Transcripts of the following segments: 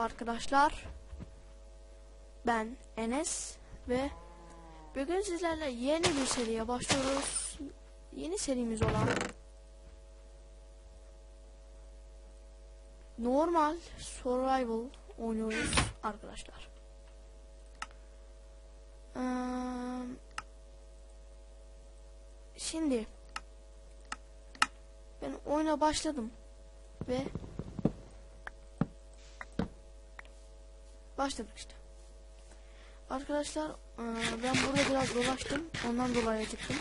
Arkadaşlar. Ben Enes ve bugün sizlerle yeni bir seriye başlıyoruz. Yeni serimiz olan Normal Survival oynuyoruz arkadaşlar. Ee, şimdi ben oyuna başladım ve Başladık işte. Arkadaşlar e, ben burada biraz dolaştım. Ondan dolayı acıktım.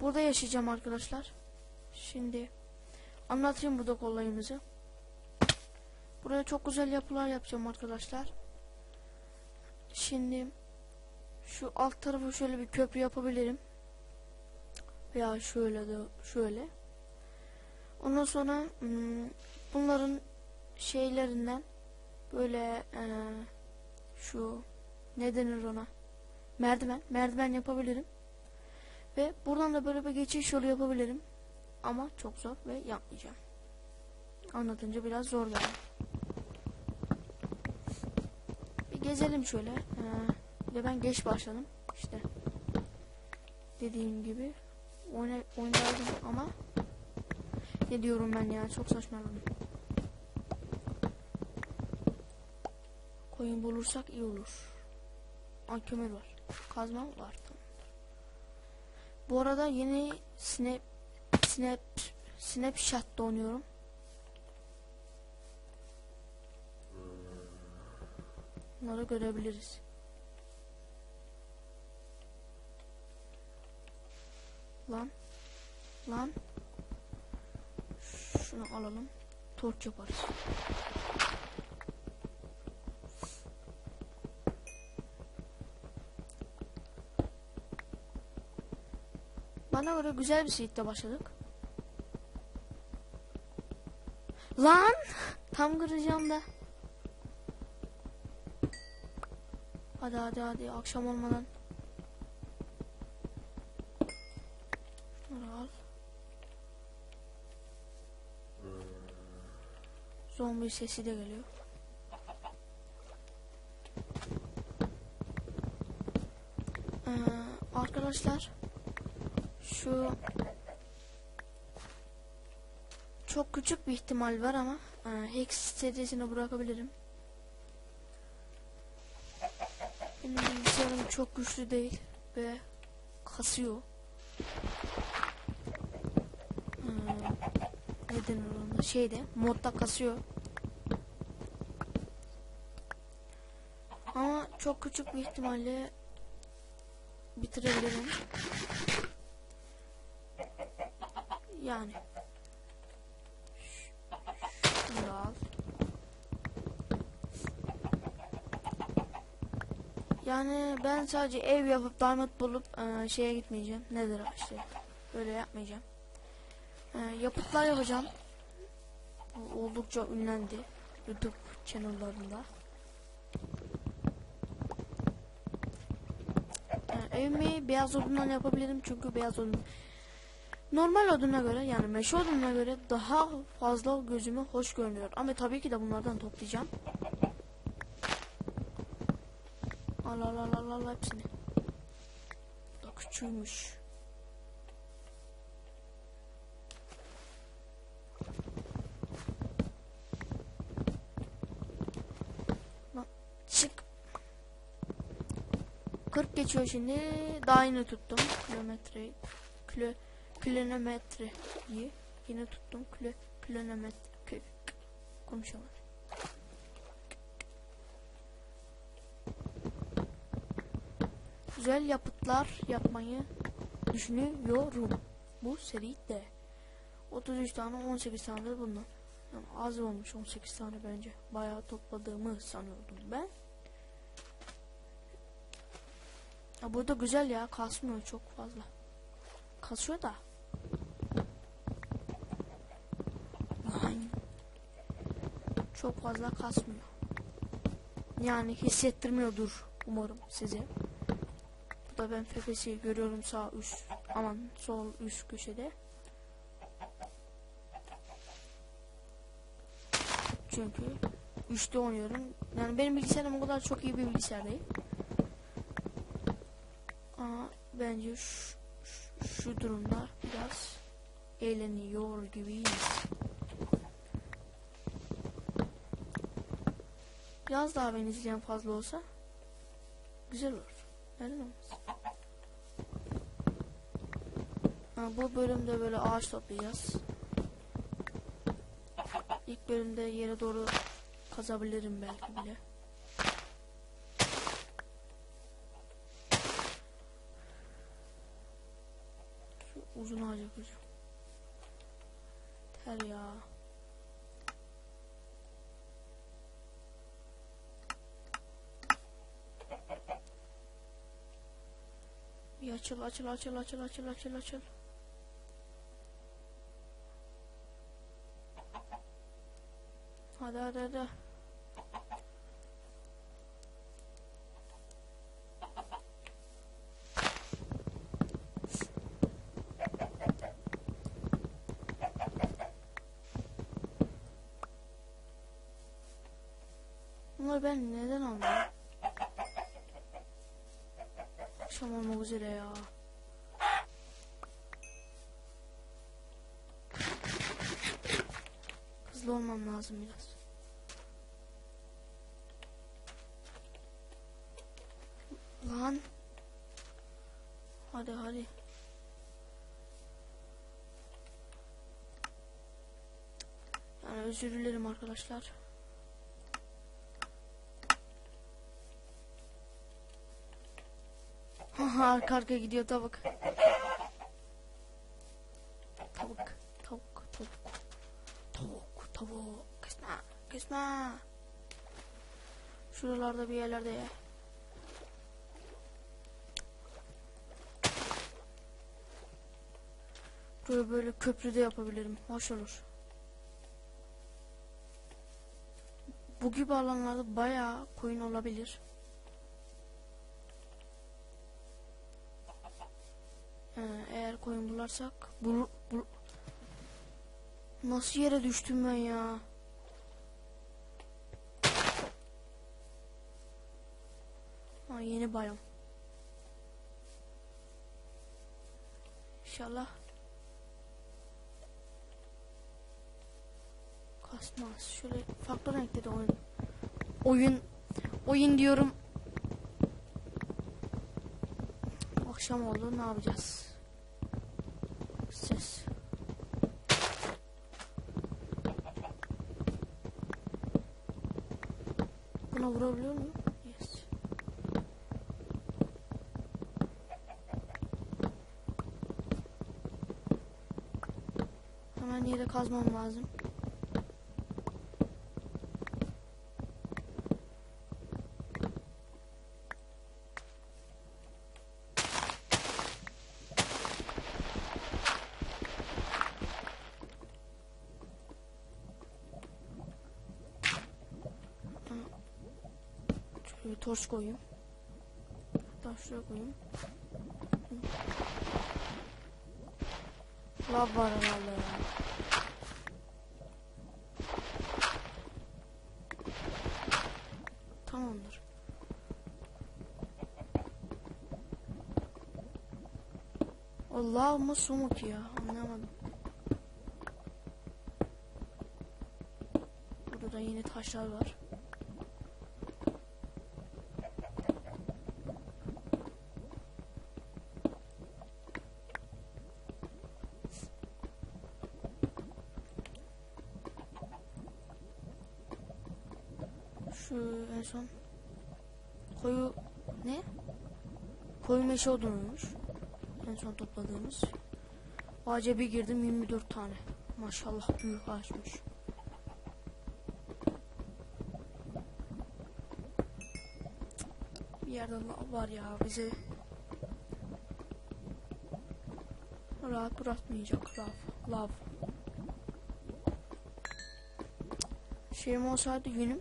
Burada yaşayacağım arkadaşlar. Şimdi anlatayım burada olayımızı. Buraya çok güzel yapılar yapacağım arkadaşlar. Şimdi şu alt tarafı şöyle bir köprü yapabilirim. Veya şöyle de şöyle. Ondan sonra hmm, bunların şeylerinden böyle e, şu ne denir ona? Merdiven merdiven yapabilirim. Ve buradan da böyle bir geçiş yolu yapabilirim. Ama çok zor ve yapmayacağım. Anlatınca biraz zor geldi. Bir gezelim şöyle. Ee, ve ben geç başladım. İşte dediğim gibi oyna, oynardım ama ne diyorum ben ya? Çok saçmaladım Koyun bulursak iyi olur. Kömür var. Kazma var tamamdır. Bu arada yeni snap snap snapshot'ta oynuyorum. Bunları görebiliriz. Lan. Lan. Şunu alalım. Torç yaparız. Bana göre güzel bir seedle başladık. Lan! Tam kıracağım da. Hadi hadi hadi akşam olmadan. Al. Zombi sesi de geliyor. Ee, arkadaşlar şu çok küçük bir ihtimal var ama e, Hex serisini bırakabilirim. Benim bilgisayarım çok güçlü değil ve kasıyor. Hmm, ne? Şeyde modda kasıyor. Ama çok küçük bir ihtimalle bitirebilirim. Yani. Al. Yani ben sadece ev yapıp diamond bulup e, şeye gitmeyeceğim. Nedir işte. Böyle yapmayacağım. E, yapıtlar yapacağım. Oldukça ünlendi. YouTube channellarında. E, evimi beyaz odundan yapabilirim çünkü beyaz odun Normal oduna göre yani meşe odununa göre daha fazla gözüme hoş görünüyor. Ama tabii ki de bunlardan toplayacağım. Al al al al al hepsini. Da küçüğümüş. Çık. 40 geçiyor şimdi. Daha yeni tuttum kilometreyi. Kilo kilometreyi yine tuttum kilo kilometre konuşuyorlar. Güzel yapıtlar yapmayı düşünüyorum. Bu seride 33 tane 18 tane de bunlar. Yani az olmuş 18 tane bence. Bayağı topladığımı sanıyordum ben. Ya burada güzel ya kasmıyor çok fazla. Kasıyor da. Çok fazla kasmıyor. Yani hissettirmiyordur umarım size. Burada ben FPS'i görüyorum sağ üst aman sol üst köşede. çünkü. 3'te oynuyorum. Yani benim bilgisayarım o kadar çok iyi bir bilgisayar değil. Ama bence şu, şu, şu durumda biraz eğleniyor gibiyiz. Biraz daha beni izleyen fazla olsa güzel olur. Neden olmaz? Ha, bu bölümde böyle ağaç toplayacağız. İlk bölümde yere doğru kazabilirim belki bile. Uzun ağaca koyacağım. Ter ya. Bir açıl açıl açıl açıl açıl açıl açıl. Hadi hadi hadi. Ben neden almıyorum? Akşam olmak üzere ya. Hızlı olmam lazım biraz. Lan. Hadi hadi. Yani özür dilerim arkadaşlar. Haha arka arkaya gidiyor tavuk. Tavuk, tavuk, tavuk. Tavuk, tavuk. Kesme, kesme. Şuralarda bir yerlerde ya. Böyle böyle köprü de yapabilirim. Hoş olur. Bu gibi alanlarda bayağı koyun olabilir. Ee, bularsak bu, bu nasıl yere düştüm ben ya? Ha, yeni bayram. İnşallah kasmaz. Şöyle farklı renkte de oyun. Oyun oyun diyorum. Akşam oldu ne yapacağız? Ses. Buna vurabiliyor muyum? Yes. Hemen yere kazmam lazım. Şöyle torç koyayım. Hatta şuraya koyayım. Lav var herhalde ya. Tamamdır. O lav mı su mu ki ya? Anlamadım. Burada da yine taşlar var. 15'e odunmuş. En son topladığımız. Ağaca bir girdim 24 tane. Maşallah büyük ağaçmış. Bir yerden var ya bizi rahat bırakmayacak lav. Lav. Şeyim olsaydı günüm.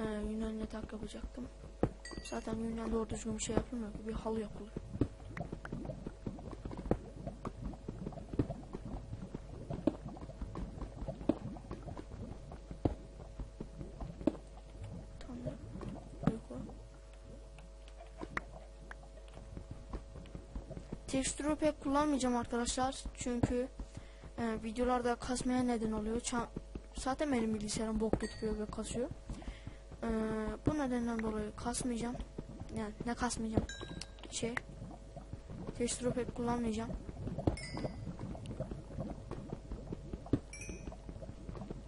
Ee, Yunan'la tak yapacaktım. Zaten günden doğru düzgün bir şey yapılmıyor. Bir halı yapılıyor. Texture'ı pek kullanmayacağım arkadaşlar. Çünkü e, videolarda kasmaya neden oluyor. Çam zaten benim bilgisayarım bok getiriyor ve kasıyor. E, bu nedenden dolayı kasmayacağım. Yani ne kasmayacağım? Şey. Tekstürü pek kullanmayacağım.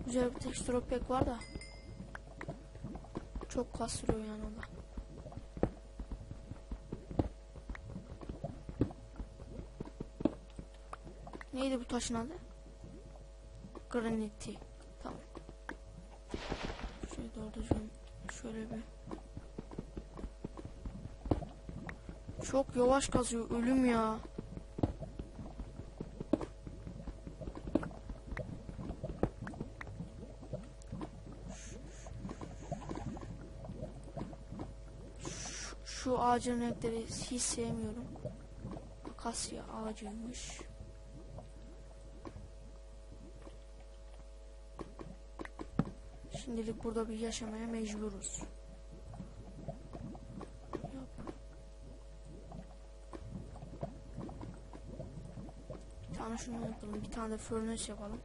Güzel bir tekstür pek var da çok kastırıyor yani o da. Neydi bu taşın adı? Graniti. Tamam. Şöyle doğru düzgün şöyle bir. Çok yavaş kazıyor ölüm ya. Şu, şu ağacın renkleri hiç sevmiyorum. Akasya ağacıymış. Şimdilik burada bir yaşamaya mecburuz. Bir tane şunu yapalım. Bir tane de furnace yapalım.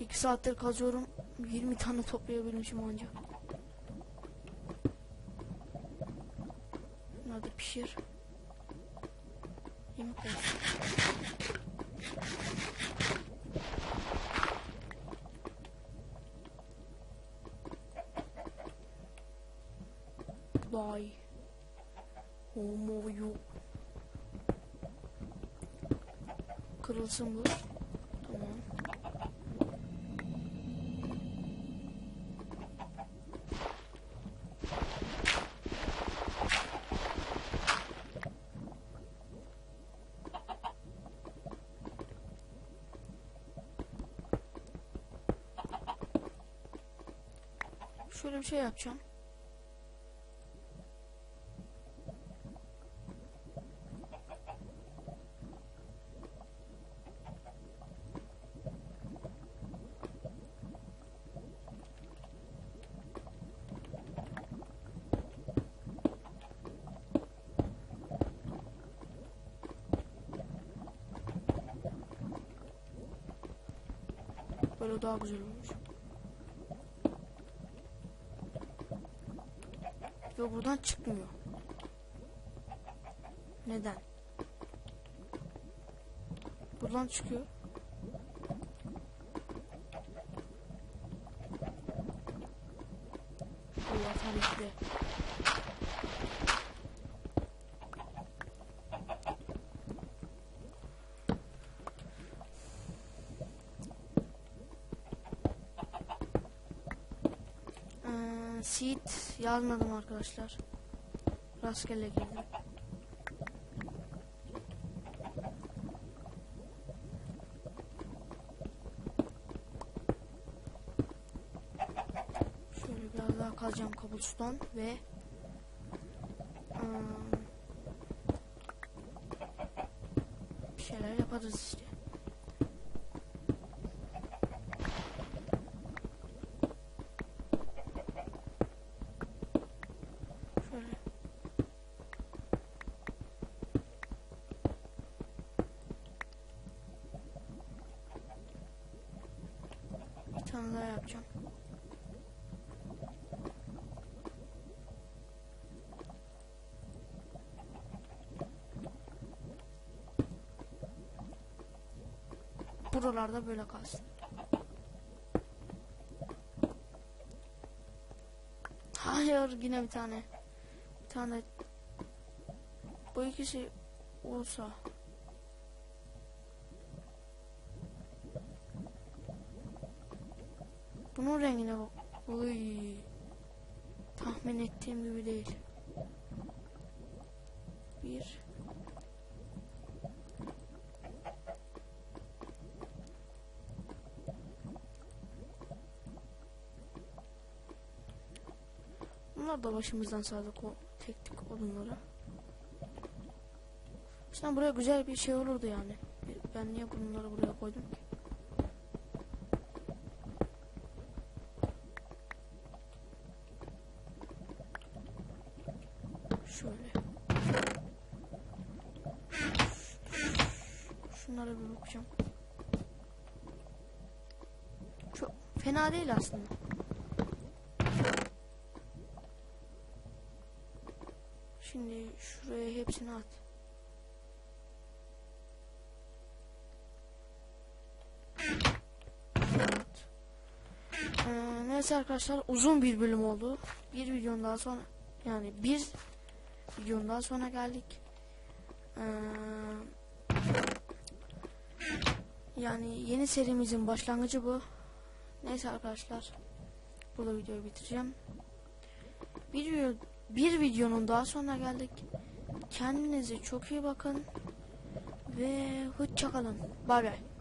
İki saattir kazıyorum. 20 tane toplayabilmişim ancak. Da pişir. Yemek olsun. Yok. Kırılsın bu. Tamam. Şöyle bir şey yapacağım. Böyle daha güzel olmuş. Ve buradan çıkmıyor. Neden? Buradan çıkıyor. Allah tabii ki de. Ee, seed yazmadım arkadaşlar. Rastgele girdim. Şöyle biraz daha kazacağım kabuston ve ım, bir şeyler yaparız işte. Şöyle. Daha yapacağım. Buralarda böyle kalsın. Hayır yine bir tane. Bir tane. Bu ikisi olsa. Bunun rengine bak. Uy. Tahmin ettiğim gibi değil. Bir. Bunlar da başımızdan sağdık o tek tek odunları. Aslında buraya güzel bir şey olurdu yani. Ben niye bunları buraya koydum ki? Şöyle. Fena değil aslında. Şimdi şuraya hepsini at. Evet. Ee, neyse arkadaşlar uzun bir bölüm oldu. Bir videonun daha sonra yani bir videonun daha sonra geldik. Ee, yani yeni serimizin başlangıcı bu. Neyse arkadaşlar. Burada videoyu bitireceğim. Video, bir videonun daha sonuna geldik. Kendinize çok iyi bakın. Ve hoşçakalın. Bay bay.